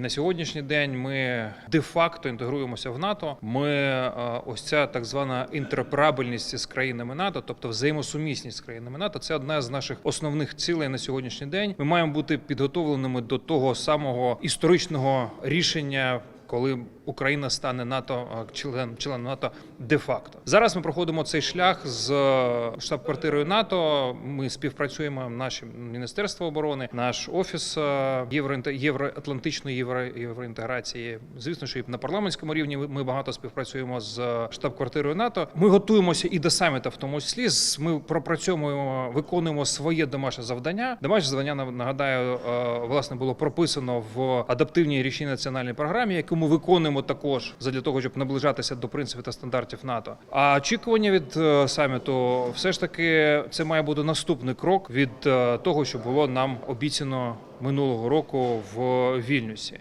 На сьогоднішній день ми де-факто інтегруємося в НАТО. Ми е, ось ця так звана інтероперабельність з країнами НАТО, тобто взаємосумісність з країнами НАТО. Це одна з наших основних цілей на сьогоднішній день. Ми маємо бути підготовленими до того самого історичного рішення. Коли Україна стане НАТО е, член членом НАТО де-факто зараз ми проходимо цей шлях з е, штаб-квартирою НАТО. Ми співпрацюємо наше міністерство оборони, наш офіс е, євроінте- євроатлантичної євро, євроінтеграції. Звісно, що і на парламентському рівні ми багато співпрацюємо з штаб-квартирою НАТО. Ми готуємося і до саміта, в тому числі. Ми пропрацьовуємо, виконуємо своє домашнє завдання. Домашнє завдання нагадаю, е, власне було прописано в адаптивній річній національній програмі, яку ми виконуємо також задля того, щоб наближатися до принципів та стандартів НАТО. А очікування від е, саміту все ж таки це має бути наступний крок від е, того, що було нам обіцяно минулого року в Вільнюсі.